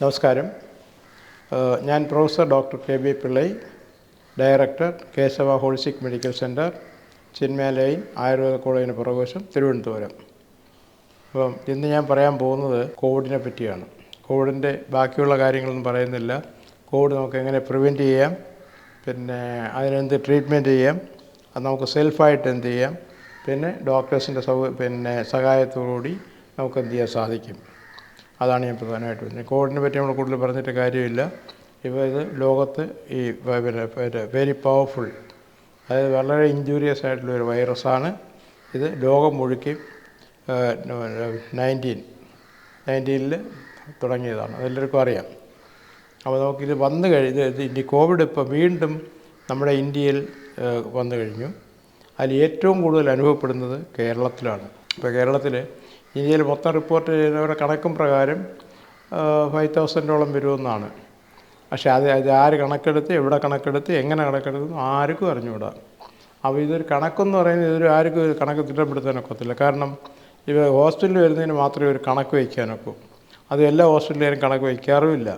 നമസ്കാരം. ഞാൻ professor doctor K B Pillai director Keshava holistic medical centre Chinmayalayan Ayurveda കോളേജിന് പുറകുവശം തിരുവനന്തപുരം. അപ്പം ഇന്ന് ഞാൻ പറയാൻ പോകുന്നത് കോവിഡിനെ പറ്റിയാണ്. കോവിഡിന്റെ ബാക്കിയുള്ള കാര്യങ്ങളൊന്നും പറയുന്നില്ല. കോവിഡ് നമുക്ക് എങ്ങനെ പ്രിവെന്റ് ചെയ്യാം പിന്നെ അതിനെന്ത് ട്രീറ്റ്മെന്റ് ചെയ്യാം അത് നമുക്ക് സെൽഫായിട്ട് എന്ത് ചെയ്യാം പിന്നെ ഡോക്ടേഴ്സിന്റെ സൗ പിന്നെ സഹായത്തോടുകൂടി നമുക്ക് എന്ത് ചെയ്യാൻ സാധിക്കും. അതാണ് ഞാൻ പ്രധാനമായിട്ട് പറഞ്ഞത്. കോവിഡിനെ പറ്റി നമ്മൾ കൂടുതൽ പറഞ്ഞിട്ട് കാര്യമില്ല. ഇപ്പോൾ ഇത് ലോകത്ത് ഈ പിന്നെ വെരി പവർഫുൾ അതായത് വളരെ ഇഞ്ചൂരിയസ് ആയിട്ടുള്ള ഒരു വൈറസാണ് ഇത് ലോകം മുഴുക്കി നയന്റീൻ നയന്റീനിൽ തുടങ്ങിയതാണ്. അതെല്ലാവർക്കും അറിയാം. അപ്പോൾ നമുക്കിത് വന്നു കഴിഞ്ഞ് ഇനി കോവിഡ് ഇപ്പോൾ വീണ്ടും നമ്മുടെ ഇന്ത്യയിൽ വന്നു കഴിഞ്ഞു. അതിൽ ഏറ്റവും കൂടുതൽ അനുഭവപ്പെടുന്നത് കേരളത്തിലാണ്. ഇപ്പോൾ കേരളത്തിൽ ഇന്ത്യയിൽ മൊത്തം റിപ്പോർട്ട് ചെയ്യുന്നവരുടെ കണക്കും പ്രകാരം ഫൈവ് തൗസൻഡോളം വരുമെന്നാണ്. പക്ഷേ അത് അത് ആര് കണക്കെടുത്ത് എവിടെ കണക്കെടുത്ത് എങ്ങനെ കണക്കെടുത്തു ആർക്കും അറിഞ്ഞുകൂടാ. അപ്പോൾ ഇതൊരു കണക്കെന്ന് പറയുന്നത് ഇതൊരു ആർക്കും ഇത് കണക്ക് തിട്ടപ്പെടുത്താനൊക്കത്തില്ല. കാരണം ഇവ ഹോസ്റ്റലിൽ വരുന്നതിന് മാത്രമേ ഒരു കണക്ക് വയ്ക്കാനൊക്കൂ. അത് എല്ലാ ഹോസ്പിറ്റലുകാരും കണക്ക് വയ്ക്കാറുമില്ല.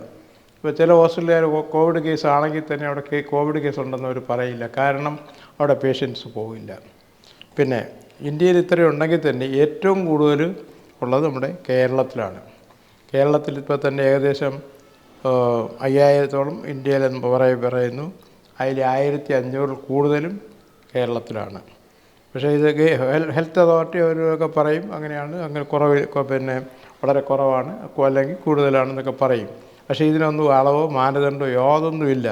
ഇപ്പോൾ ചില ഹോസ്റ്റലുകാർ കോവിഡ് കേസ് ആണെങ്കിൽ തന്നെ അവിടെ കോവിഡ് കേസ് ഉണ്ടെന്ന് അവർ പറയില്ല. കാരണം അവിടെ പേഷ്യൻസ് പോവില്ല. പിന്നെ ഇന്ത്യയിൽ ഇത്രയും ഉണ്ടെങ്കിൽ തന്നെ ഏറ്റവും കൂടുതൽ ഉള്ളത് നമ്മുടെ കേരളത്തിലാണ്. കേരളത്തിൽ ഇപ്പോൾ തന്നെ ഏകദേശം അയ്യായിരത്തോളം ഇന്ത്യയിൽ എന്ന് പറയ പറയുന്നു. അതിൽ ആയിരത്തി അഞ്ഞൂറിൽ കൂടുതലും കേരളത്തിലാണ്. പക്ഷേ ഇത് ഹെൽത്ത് അതോറിറ്റി അവരൊക്കെ പറയും അങ്ങനെയാണ്. അങ്ങനെ കുറവ് പിന്നെ വളരെ കുറവാണ്. അല്ലെങ്കിൽ കൂടുതലാണെന്നൊക്കെ പറയും. പക്ഷേ ഇതിനൊന്നും അളവോ മാനദണ്ഡമോ യാതൊന്നുമില്ല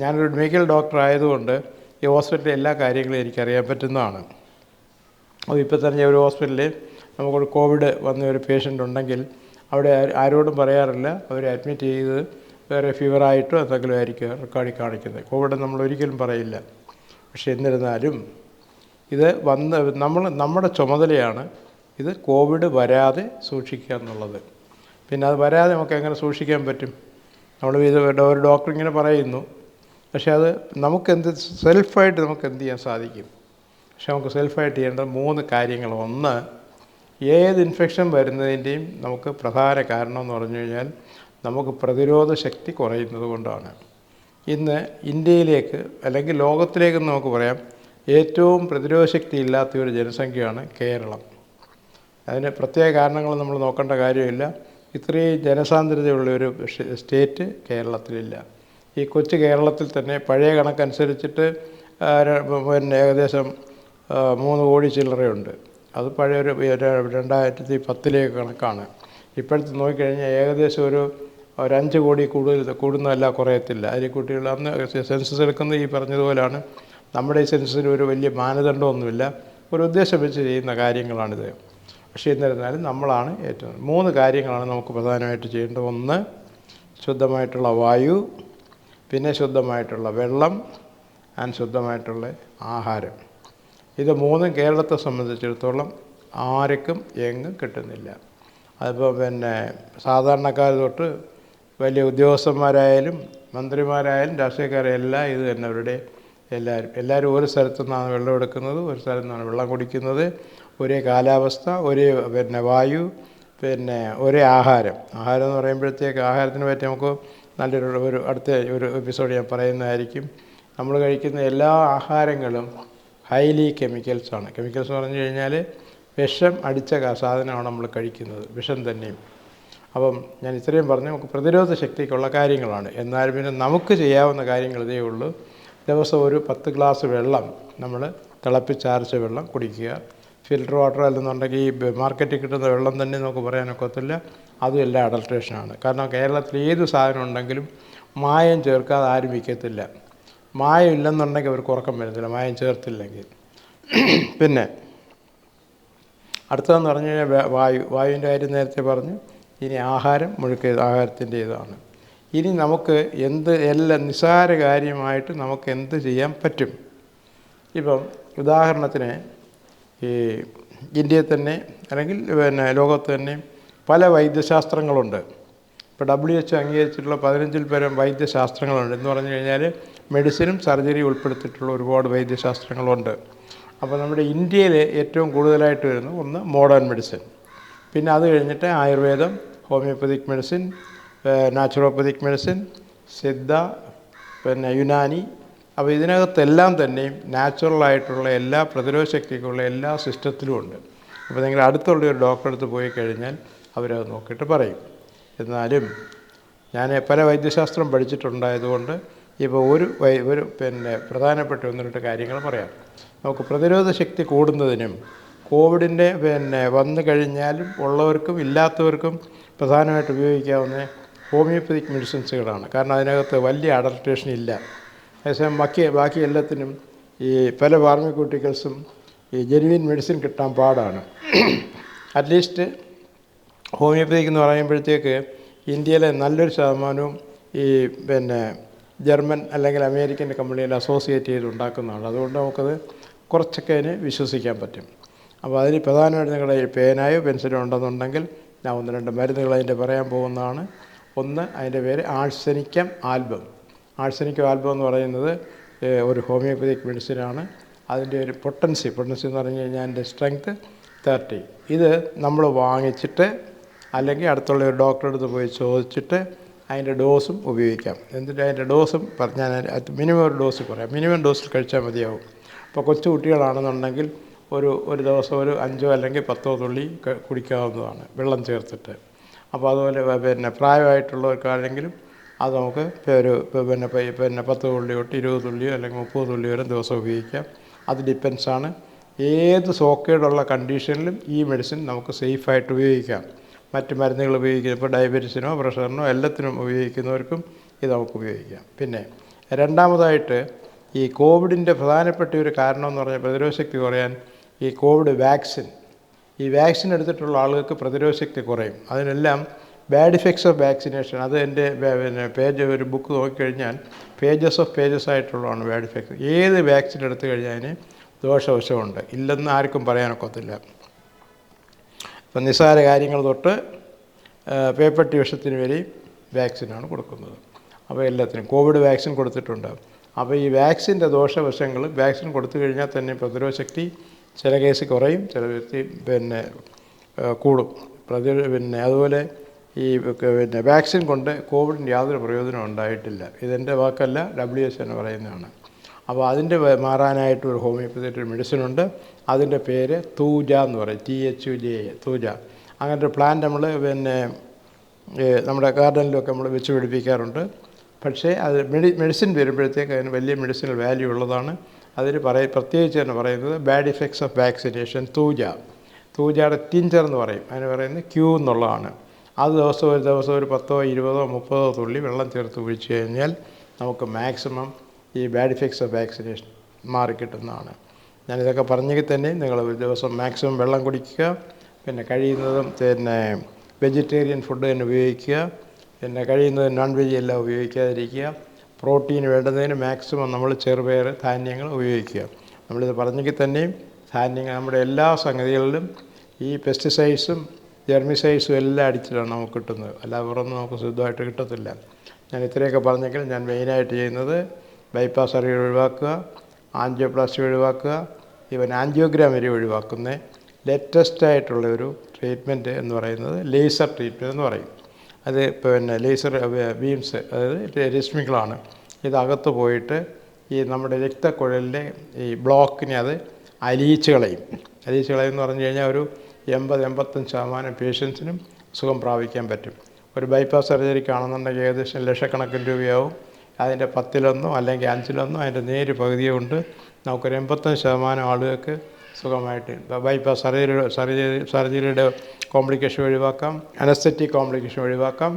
ഞാനൊരു മെഡിക്കൽ ഡോക്ടർ ആയതുകൊണ്ട് ഈ ഹോസ്പിറ്റലിലെ എല്ലാ കാര്യങ്ങളും എനിക്കറിയാൻ പറ്റുന്നതാണ്. അപ്പോൾ ഇപ്പോൾ തന്നെ ഒരു ഹോസ്പിറ്റലിൽ നമുക്കൊരു കോവിഡ് വന്ന ഒരു പേഷ്യന്റ് ഉണ്ടെങ്കിൽ അവിടെ ആരോടും പറയാറില്ല. അവർ അഡ്മിറ്റ് ചെയ്ത് വേറെ ഫീവറായിട്ടോ എന്തെങ്കിലും ആയിരിക്കും റെക്കോർഡിൽ കാണിക്കുന്നത്. കോവിഡ് നമ്മൾ ഒരിക്കലും പറയില്ല. പക്ഷേ എന്നിരുന്നാലും ഇത് വന്ന് നമ്മൾ നമ്മുടെ ചുമതലയാണ് ഇത് കോവിഡ് വരാതെ സൂക്ഷിക്കുക എന്നുള്ളത്. പിന്നെ അത് വരാതെ നമുക്ക് എങ്ങനെ സൂക്ഷിക്കാൻ പറ്റും? നമ്മൾ ഇത് ഒരു ഡോക്ടർ ഇങ്ങനെ പറയുന്നു. പക്ഷേ അത് നമുക്കെന്ത് സെൽഫായിട്ട് നമുക്ക് എന്ത് ചെയ്യാൻ സാധിക്കും? പക്ഷെ നമുക്ക് സെൽഫായിട്ട് ചെയ്യേണ്ട മൂന്ന് കാര്യങ്ങൾ. ഒന്ന് ഏത് ഇൻഫെക്ഷൻ വരുന്നതിന്റെയും നമുക്ക് പ്രധാന കാരണം എന്ന് പറഞ്ഞു കഴിഞ്ഞാൽ നമുക്ക് പ്രതിരോധ ശക്തി കുറയുന്നത് കൊണ്ടാണ്. ഇന്ന് ഇന്ത്യയിലേക്ക് അല്ലെങ്കിൽ ലോകത്തിലേക്ക് നമുക്ക് പറയാം ഏറ്റവും പ്രതിരോധ ശക്തി ഇല്ലാത്ത ഒരു ജനസംഖ്യയാണ് കേരളം. അതിന് പ്രത്യേക കാരണങ്ങൾ നമ്മൾ നോക്കേണ്ട കാര്യമില്ല. ഇത്രയും ജനസാന്ദ്രതയുള്ള ഒരു സ്റ്റേറ്റ് കേരളത്തിലില്ല. ഈ കൊച്ചു കേരളത്തിൽ തന്നെ പഴയ കണക്കനുസരിച്ചിട്ട് പിന്നെ ഏകദേശം മൂന്ന് കോടി ചില്ലറയുണ്ട്. അത് പഴയ ഒരു രണ്ടായിരത്തി പത്തിലെ കണക്കാണ്. ഇപ്പോഴത്തെ നോക്കിക്കഴിഞ്ഞാൽ ഏകദേശം ഒരു ഒരഞ്ച് കോടി കൂടുതൽ കൂടുന്നതല്ല കുറയത്തില്ല. അതിൽ കുട്ടികൾ അന്ന് സെൻസസ് എടുക്കുന്നത് ഈ പറഞ്ഞതുപോലെയാണ് നമ്മുടെ ഈ സെൻസസിന് ഒരു വലിയ മാനദണ്ഡമൊന്നുമില്ല. ഒരു ഉദ്ദേശം വെച്ച് ചെയ്യുന്ന കാര്യങ്ങളാണിത്. പക്ഷേ എന്നിരുന്നാലും നമ്മളാണ് ഏറ്റവും മൂന്ന് കാര്യങ്ങളാണ് നമുക്ക് പ്രധാനമായിട്ട് ചെയ്യേണ്ടത്. ഒന്ന് ശുദ്ധമായിട്ടുള്ള വായു പിന്നെ ശുദ്ധമായിട്ടുള്ള വെള്ളം ആൻഡ് ശുദ്ധമായിട്ടുള്ള ആഹാരം. ഇത് മൂന്നും കേരളത്തെ സംബന്ധിച്ചിടത്തോളം ആർക്കും എങ്ങും കിട്ടുന്നില്ല. അതിപ്പോൾ പിന്നെ സാധാരണക്കാർ തൊട്ട് വലിയ ഉദ്യോഗസ്ഥന്മാരായാലും മന്ത്രിമാരായാലും രാഷ്ട്രീയക്കാരെല്ലാം ഇത് തന്നെ അവരുടെ എല്ലാവരും എല്ലാവരും ഒരു സ്ഥലത്തു നിന്നാണ് വെള്ളം എടുക്കുന്നത് ഒരു സ്ഥലത്തു നിന്നാണ് വെള്ളം കുടിക്കുന്നത്. ഒരേ കാലാവസ്ഥ ഒരേ പിന്നെ വായു പിന്നെ ഒരേ ആഹാരം. ആഹാരം എന്ന് പറയുമ്പോഴത്തേക്ക് ആഹാരത്തിനെ പറ്റി നമുക്ക് നല്ലൊരു ഒരു അടുത്ത ഒരു എപ്പിസോഡ് ഞാൻ പറയുന്നതായിരിക്കും. നമ്മൾ കഴിക്കുന്ന എല്ലാ ആഹാരങ്ങളും ഹൈലി കെമിക്കൽസാണ് കെമിക്കൽസ് എന്ന് പറഞ്ഞു കഴിഞ്ഞാൽ വിഷം അടിച്ച സാധനമാണ് നമ്മൾ കഴിക്കുന്നത്. വിഷം തന്നെയും. അപ്പം ഞാൻ ഇത്രയും പറഞ്ഞു നമുക്ക് പ്രതിരോധ ശക്തിക്കുള്ള കാര്യങ്ങളാണ്. എന്നാലും പിന്നെ നമുക്ക് ചെയ്യാവുന്ന കാര്യങ്ങൾ ഇതേ ഉള്ളൂ. ദിവസം ഒരു പത്ത് ഗ്ലാസ് വെള്ളം നമ്മൾ തിളപ്പിച്ചാർച്ച വെള്ളം കുടിക്കുക. ഫിൽറ്റർ വാട്ടർ അല്ലെന്നുണ്ടെങ്കിൽ ഈ മാർക്കറ്റിൽ കിട്ടുന്ന വെള്ളം തന്നെ നമുക്ക് പറയാനൊക്കത്തില്ല അതും എല്ലാം അഡൾട്രേഷനാണ് കാരണം കേരളത്തിൽ ഏത് സാധനം ഉണ്ടെങ്കിലും മായം ചേർക്കാതെ ആരും വിൽക്കത്തില്ല. മായം ഇല്ലെന്നുണ്ടെങ്കിൽ അവർക്ക് ഉറക്കം വരുന്നില്ല മായം ചേർത്തില്ലെങ്കിൽ. പിന്നെ അടുത്തതെന്ന് പറഞ്ഞു കഴിഞ്ഞാൽ വായു വായുവിന്റെ കാര്യം നേരത്തെ പറഞ്ഞു. ഇനി ആഹാരം മുഴുക്ക ആഹാരത്തിന്റെ ഇതാണ്. ഇനി നമുക്ക് എന്ത് എല്ലാ നിസ്സാര കാര്യമായിട്ട് നമുക്ക് എന്ത് ചെയ്യാൻ പറ്റും? ഇപ്പം ഉദാഹരണത്തിന് ഈ ഇന്ത്യയിൽ തന്നെ അല്ലെങ്കിൽ പിന്നെ ലോകത്ത് തന്നെ പല വൈദ്യശാസ്ത്രങ്ങളുണ്ട്. ഇപ്പോൾ ഡബ്ല്യു എച്ച് അംഗീകരിച്ചിട്ടുള്ള പതിനഞ്ചിൽ പരം വൈദ്യശാസ്ത്രങ്ങളുണ്ട്. എന്ന് പറഞ്ഞു കഴിഞ്ഞാൽ മെഡിസിനും സർജറി ഉൾപ്പെടുത്തിയിട്ടുള്ള ഒരുപാട് വൈദ്യശാസ്ത്രങ്ങളുണ്ട്. അപ്പോൾ നമ്മുടെ ഇന്ത്യയിൽ ഏറ്റവും കൂടുതലായിട്ട് വരുന്നത് ഒന്ന് മോഡേൺ മെഡിസിൻ. പിന്നെ അത് കഴിഞ്ഞിട്ട് ആയുർവേദം homeopathic medicine naturopathic medicine Siddha പിന്നെ യുനാനി. അപ്പോൾ ഇതിനകത്തെല്ലാം തന്നെയും നാച്ചുറലായിട്ടുള്ള എല്ലാ പ്രതിരോധ ശക്തിക്കുള്ള എല്ലാ സിസ്റ്റത്തിലും ഉണ്ട്. അപ്പോൾ നിങ്ങൾ അടുത്തുള്ള ഒരു ഡോക്ടറെ അടുത്ത് പോയി കഴിഞ്ഞാൽ അവരത് നോക്കിയിട്ട് പറയും. എന്നാലും ഞാൻ പല വൈദ്യശാസ്ത്രം പഠിച്ചിട്ടുണ്ടായതുകൊണ്ട് ഇപ്പോൾ ഒരു ഒരു പിന്നെ പ്രധാനപ്പെട്ട ഒന്ന് രണ്ട് കാര്യങ്ങൾ പറയാം. നമുക്ക് പ്രതിരോധ ശക്തി കൂടുന്നതിനും കോവിഡിന്റെ പിന്നെ വന്നു കഴിഞ്ഞാലും ഉള്ളവർക്കും ഇല്ലാത്തവർക്കും പ്രധാനമായിട്ട് ഉപയോഗിക്കാവുന്ന ഹോമിയോപ്പതിക് മെഡിസിൻസുകളാണ്. കാരണം അതിനകത്ത് വലിയ അഡൽട്രേഷൻ ഇല്ല. അതേസമയം ബാക്കി ബാക്കി എല്ലാത്തിനും ഈ പല ഫാർമക്യൂട്ടിക്കൽസും ഈ ജെനുവിൻ മെഡിസിൻ കിട്ടാൻ പാടാണ്. അറ്റ്ലീസ്റ്റ് ഹോമിയോപ്പതിക്ക് എന്ന് പറയുമ്പോഴത്തേക്ക് ഇന്ത്യയിലെ നല്ലൊരു ശതമാനവും ഈ പിന്നെ ജർമ്മൻ അല്ലെങ്കിൽ അമേരിക്കൻ കമ്പനിയിൽ അസോസിയേറ്റ് ചെയ്ത് ഉണ്ടാക്കുന്നതാണ്. അതുകൊണ്ട് നമുക്കത് കുറച്ചൊക്കെ അതിന് വിശ്വസിക്കാൻ പറ്റും. അപ്പോൾ അതിന് പ്രധാനമായിട്ട് നിങ്ങളുടെ പേനായോ പെൻസിലോ ഉണ്ടെന്നുണ്ടെങ്കിൽ ഞാൻ ഒന്ന് രണ്ട് മരുന്നുകൾ അതിന്റെ പറയാൻ പോകുന്നതാണ്. ഒന്ന് അതിന്റെ പേര് ആഴ്സനിക്കം ആൽബം. ആഴ്സനിക്കം ആൽബം എന്ന് പറയുന്നത് ഒരു ഹോമിയോപ്പതിക് മെഡിസിനാണ്. അതിന്റെ ഒരു പൊട്ടൻസി പൊട്ടൻസി എന്ന് പറഞ്ഞു കഴിഞ്ഞാൽ അതിന്റെ സ്ട്രെങ്ത് തേർട്ടി. ഇത് നമ്മൾ വാങ്ങിച്ചിട്ട് അല്ലെങ്കിൽ അടുത്തുള്ള ഒരു ഡോക്ടറെ അടുത്ത് പോയി ചോദിച്ചിട്ട് അതിന്റെ ഡോസും ഉപയോഗിക്കാം. എന്നിട്ട് അതിന്റെ ഡോസും പറഞ്ഞാൽ ഞാൻ മിനിമം ഒരു ഡോസ് പറയാം മിനിമം ഡോസിൽ കഴിച്ചാൽ മതിയാവും. അപ്പോൾ കൊച്ചു കുട്ടികളാണെന്നുണ്ടെങ്കിൽ ഒരു ഒരു ദിവസം ഒരു അഞ്ചോ അല്ലെങ്കിൽ പത്തോ തുള്ളി കുടിക്കാവുന്നതാണ് വെള്ളം ചേർത്തിട്ട്. അപ്പോൾ അതുപോലെ പിന്നെ പ്രായമായിട്ടുള്ളവർക്കാണെങ്കിലും അത് നമുക്ക് ഒരു പിന്നെ പിന്നെ പത്ത് തുള്ളി തൊട്ട് ഇരുപത് തുള്ളിയോ അല്ലെങ്കിൽ മുപ്പത് തുള്ളി വരെ ദിവസം ഉപയോഗിക്കാം. അത് ഡിപ്പെൻസാണ്. ഏത് സോക്കേടുള്ള കണ്ടീഷനിലും ഈ മെഡിസിൻ നമുക്ക് സേഫായിട്ട് ഉപയോഗിക്കാം. മറ്റ് മരുന്നുകൾ ഉപയോഗിക്കുന്ന ഇപ്പോൾ ഡയബറ്റീസിനോ പ്രഷറിനോ എല്ലാത്തിനും ഉപയോഗിക്കുന്നവർക്കും ഇത് നമുക്ക് ഉപയോഗിക്കാം. പിന്നെ രണ്ടാമതായിട്ട് ഈ കോവിഡിന്റെ പ്രധാനപ്പെട്ട ഒരു കാരണം എന്ന് പറഞ്ഞാൽ പ്രതിരോധ ശക്തി കുറയാൻ ഈ കോവിഡ് വാക്സിൻ. ഈ വാക്സിൻ എടുത്തിട്ടുള്ള ആളുകൾക്ക് പ്രതിരോധ ശക്തി കുറയും. അതിനെല്ലാം ബാഡ് ഇഫക്ട്സ് ഓഫ് വാക്സിനേഷൻ അത് എന്റെ പിന്നെ പേജ് ഒരു ബുക്ക് നോക്കിക്കഴിഞ്ഞാൽ പേജസ് ഓഫ് പേജസ് ആയിട്ടുള്ളതാണ് ബാഡ് ഇഫക്ട്സ്. ഏത് വാക്സിൻ എടുത്തു കഴിഞ്ഞാൽ അതിന് ദോഷവശമുണ്ട്. ഇല്ലെന്ന് ആർക്കും പറയാനൊക്കത്തില്ല. ഇപ്പം നിസ്സാര കാര്യങ്ങൾ തൊട്ട് പേപ്പർ വിഷത്തിന് വരെയും വാക്സിനാണ് കൊടുക്കുന്നത്. അപ്പോൾ എല്ലാത്തിനും കോവിഡ് വാക്സിൻ കൊടുത്തിട്ടുണ്ട്. അപ്പോൾ ഈ വാക്സിന്റെ ദോഷവശങ്ങൾ വാക്സിൻ കൊടുത്തു കഴിഞ്ഞാൽ തന്നെ പ്രതിരോധ ശക്തി ചില കേസ് കുറയും ചില വ്യക്തി പിന്നെ കൂടും. പ്രതിരോധ പിന്നെ അതുപോലെ ഈ പിന്നെ വാക്സിൻ കൊണ്ട് കോവിഡിന് യാതൊരു പ്രയോജനം ഉണ്ടായിട്ടില്ല. ഇതെന്റെ വാക്കല്ല ഡബ്ല്യു എച്ച് എന്ന് പറയുന്നതാണ്. അപ്പോൾ അതിന്റെ മാറാനായിട്ട് ഒരു ഹോമിയോപ്പതി ഉണ്ട്. അതിന്റെ പേര് തൂജ എന്ന് പറയും. T H U J thuja. അങ്ങനത്തെ പ്ലാന്റ് നമ്മൾ പിന്നെ നമ്മുടെ ഗാർഡനിലൊക്കെ നമ്മൾ വെച്ച് പിടിപ്പിക്കാറുണ്ട്. പക്ഷേ അത് മെഡി മെഡിസിൻ വരുമ്പോഴത്തേക്ക് അതിന് വലിയ മെഡിസിനൽ വാല്യൂ ഉള്ളതാണ്. അതിൽ പറയ പ്രത്യേകിച്ച് തന്നെ പറയുന്നത് bad effects of vaccination thuja. തൂജയുടെ tincture എന്ന് പറയും. അതിന് പറയുന്നത് ക്യൂ എന്നുള്ളതാണ്. അത് ദിവസം ഒരു ദിവസം ഒരു പത്തോ ഇരുപതോ മുപ്പതോ തുള്ളി വെള്ളം ചേർത്ത് കുഴിച്ച് കഴിഞ്ഞാൽ നമുക്ക് മാക്സിമം ഈ ബാഡ് ഇഫക്ട്സ് ഓഫ് വാക്സിനേഷൻ മാറിക്കിട്ടുന്നതാണ് ഞാനിതൊക്കെ പറഞ്ഞെങ്കിൽ തന്നെ നിങ്ങൾ ഒരു ദിവസം മാക്സിമം വെള്ളം കുടിക്കുക പിന്നെ കഴിയുന്നതും പിന്നെ വെജിറ്റേറിയൻ ഫുഡ് തന്നെ ഉപയോഗിക്കുക പിന്നെ കഴിയുന്നതും നോൺ വെജ് എല്ലാം ഉപയോഗിക്കാതിരിക്കുക പ്രോട്ടീൻ വേണ്ടുന്നതിന് മാക്സിമം നമ്മൾ ചെറുപയർ ധാന്യങ്ങൾ ഉപയോഗിക്കുക. നമ്മളിത് പറഞ്ഞെങ്കിൽ തന്നെയും ധാന്യങ്ങൾ നമ്മുടെ എല്ലാ സംഗതികളിലും ഈ പെസ്റ്റിസൈഡ്സും ജെർമിസൈഡ്സും എല്ലാം അടിച്ചിട്ടാണ് നമുക്ക് കിട്ടുന്നത്. അല്ലാതെ വേറൊന്നും നമുക്ക് ശുദ്ധമായിട്ട് കിട്ടത്തില്ല. ഞാൻ ഇത്രയൊക്കെ പറഞ്ഞെങ്കിൽ ഞാൻ മെയിനായിട്ട് ചെയ്യുന്നത് ബൈപ്പാസ് സർജറി ഒഴിവാക്കുക ആൻജിയോപ്ലാസ്റ്റി ഒഴിവാക്കുക ഈവൻ ആൻജിയോഗ്രാം വരെ ഒഴിവാക്കുന്ന. ലേറ്റസ്റ്റ് ആയിട്ടുള്ള ഒരു ട്രീറ്റ്മെന്റ് എന്ന് പറയുന്നത് ലേസർ ട്രീറ്റ്മെന്റ് എന്ന് പറയും. അത് പിന്നെ ലേസർ ബീംസ് അതായത് രശ്മികളാണ്. ഇതകത്ത് പോയിട്ട് ഈ നമ്മുടെ രക്തക്കുഴലിലെ ഈ ബ്ലോക്കിനെ അത് അലിയിച്ച് കളയും. അലിയിച്ച് കളയും എന്ന് പറഞ്ഞു കഴിഞ്ഞാൽ ഒരു എൺപത് എൺപത്തഞ്ച് ശതമാനം പേഷ്യൻസിനും സുഖം പ്രാപിക്കാൻ പറ്റും. ഒരു ബൈപ്പാസ് സർജറിക്കാണെന്നുണ്ടെങ്കിൽ ഏകദേശം ലക്ഷക്കണക്കിന് രൂപയാവും. അതിന്റെ പത്തിലൊന്നോ അല്ലെങ്കിൽ അഞ്ചിലൊന്നോ അതിന്റെ നേര് പകുതിയോ ഉണ്ട് നമുക്കൊരു എൺപത്തഞ്ച് ശതമാനം ആളുകൾക്ക് സുഖമായിട്ട് ബൈപ്പാസ് സർജറി സർജറി സർജറിയുടെ കോംപ്ലിക്കേഷൻ ഒഴിവാക്കാം അനസ്തറ്റിക് കോംപ്ലിക്കേഷൻ ഒഴിവാക്കാം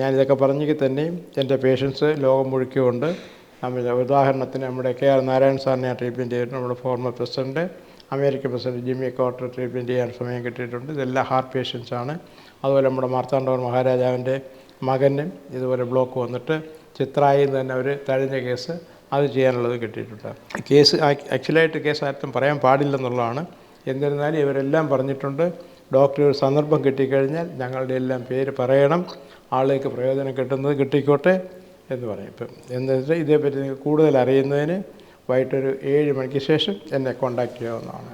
ഞാനിതൊക്കെ പറഞ്ഞെങ്കിൽ തന്നെയും എന്റെ പേഷ്യൻസ് ലോകം മുഴുക്കുമുണ്ട് നമ്മൾ ഉദാഹരണത്തിന് നമ്മുടെ കെ ആർ നാരായണ സാറിനെ ട്രീറ്റ്മെന്റ് ചെയ്തിട്ടുണ്ട് നമ്മുടെ former president American president Jimmy Carter treatment ചെയ്യാൻ സമയം കിട്ടിയിട്ടുണ്ട്. ഇതെല്ലാം ഹാർട്ട് പേഷ്യൻസാണ് അതുപോലെ നമ്മുടെ മാർത്താണ്ഡവർ മഹാരാജാവിന്റെ മകനും ഇതുപോലെ ബ്ലോക്ക് വന്നിട്ട് ചിത്രായിൽ നിന്ന് തന്നെ അവർ തഴഞ്ഞ കേസ് അത് ചെയ്യാനുള്ളത് കിട്ടിയിട്ടുണ്ട്. കേസ് ആക്ച്വലായിട്ട് കേസ് ആർക്കും പറയാൻ പാടില്ലെന്നുള്ളതാണ്. എന്നിരുന്നാലും ഇവരെല്ലാം പറഞ്ഞിട്ടുണ്ട്. ഡോക്ടർ ഒരു സന്ദർഭം കിട്ടിക്കഴിഞ്ഞാൽ ഞങ്ങളുടെ എല്ലാം പേര് പറയണം. ആളുകൾക്ക് പ്രയോജനം കിട്ടുന്നത് കിട്ടിക്കോട്ടെ എന്ന് പറയും. ഇപ്പം എന്നിട്ട് ഇതേപ്പറ്റി കൂടുതൽ അറിയുന്നതിന് വൈകിട്ടൊരു ഏഴ് മണിക്ക് ശേഷം എന്നെ കോണ്ടാക്ട് ചെയ്യാവുന്നതാണ്.